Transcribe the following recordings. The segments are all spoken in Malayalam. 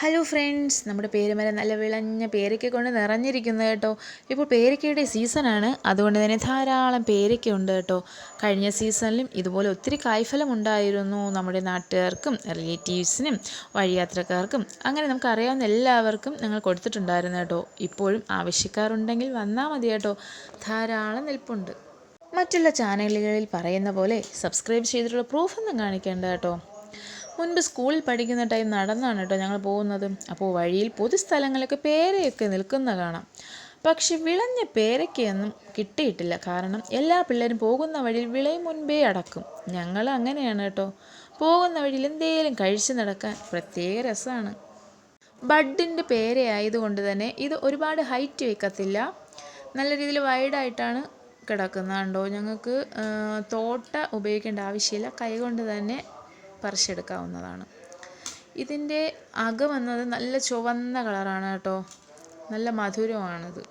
ഹലോ ഫ്രണ്ട്സ് നമ്മുടെ പേരുമരം നല്ല വിളഞ്ഞ പേരയ്ക്ക കൊണ്ട് നിറഞ്ഞിരിക്കുന്നത് കേട്ടോ. ഇപ്പോൾ പേരയ്ക്കയുടെ സീസണാണ് അതുകൊണ്ട് തന്നെ ധാരാളം പേരയ്ക്ക ഉണ്ട് കേട്ടോ. കഴിഞ്ഞ സീസണിലും ഇതുപോലെ ഒത്തിരി കായ്ഫലം ഉണ്ടായിരുന്നു നമ്മുടെ നാട്ടുകാർക്കും റിലേറ്റീവ്സിനും വഴിയാത്രക്കാർക്കും. അങ്ങനെ നമുക്കറിയാവുന്ന എല്ലാവർക്കും ഞങ്ങൾ കൊടുത്തിട്ടുണ്ടായിരുന്നു കേട്ടോ. ഇപ്പോഴും ആവശ്യക്കാരുണ്ടെങ്കിൽ വന്നാൽ മതി കേട്ടോ. ധാരാളം നിൽപ്പുണ്ട്. മറ്റുള്ള ചാനലുകളിൽ പറയുന്ന പോലെ സബ്സ്ക്രൈബ് ചെയ്തിട്ടുള്ള പ്രൂഫൊന്നും കാണിക്കേണ്ട കേട്ടോ. മുൻപ് സ്കൂളിൽ പഠിക്കുന്ന ടൈം നടന്നാണ് കേട്ടോ ഞങ്ങൾ പോകുന്നത്. അപ്പോൾ വഴിയിൽ പൊതുസ്ഥലങ്ങളിലൊക്കെ പേരയൊക്കെ നിൽക്കുന്ന കാണാം. പക്ഷെ വിളഞ്ഞ പേരയ്ക്കൊന്നും കിട്ടിയിട്ടില്ല. കാരണം എല്ലാ പിള്ളേരും പോകുന്ന വഴിയിൽ വിളയും മുൻപേ അടക്കും. ഞങ്ങൾ അങ്ങനെയാണ് കേട്ടോ പോകുന്ന വഴിയിൽ എന്തേലും കഴിച്ചു നടക്കാൻ പ്രത്യേക രസമാണ് ബഡിന്റെ പേരയായതുകൊണ്ട് തന്നെ ഇത് ഒരുപാട് ഹൈറ്റ് വയ്ക്കത്തില്ല നല്ല രീതിയിൽ വൈഡായിട്ടാണ് കിടക്കുന്നത് കണ്ടോ ഞങ്ങൾക്ക് തോട്ട ഉപയോഗിക്കേണ്ട ആവശ്യമില്ല. കൈകൊണ്ട് തന്നെ പറിച്ചെടുക്കാവുന്നതാണ്. ഇതിന്റെ അകം വന്നത് നല്ല ചുവന്ന കളറാണ് കേട്ടോ. നല്ല മധുരമാണിത്.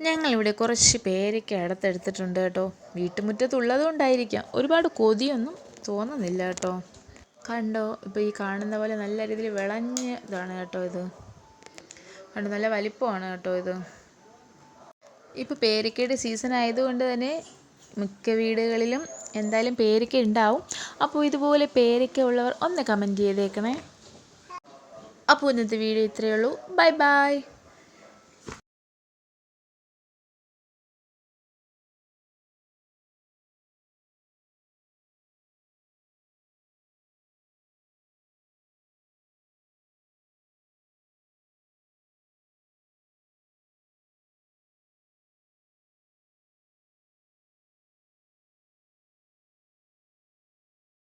ഞങ്ങളിവിടെ കുറച്ച് പേരയ്ക്ക അടുത്തെടുത്തിട്ടുണ്ട് കേട്ടോ. വീട്ടുമുറ്റത്തുള്ളത് കൊണ്ടായിരിക്കാം ഒരുപാട് കൊതിയൊന്നും തോന്നുന്നില്ല കേട്ടോ. കണ്ടോ? ഇപ്പോൾ ഈ കാണുന്ന പോലെ നല്ല രീതിയിൽ വിളഞ്ഞതാണ് കേട്ടോ ഇത്. കണ്ടോ നല്ല വലിപ്പമാണ് കേട്ടോ ഇത്. ഇപ്പോൾ പേരക്കയുടെ സീസൺ ആയതുകൊണ്ട് തന്നെ മിക്ക വീടുകളിലും എന്തായാലും പേരക്ക ഉണ്ടാവും. അപ്പോൾ ഇതുപോലെ പേരക്ക ഉള്ളവർ ഒന്ന് കമന്റ് ചെയ്തേക്കണേ. അപ്പോൾ ഇന്നത്തെ വീഡിയോ ഇത്രയേ ഉള്ളൂ. Bye bye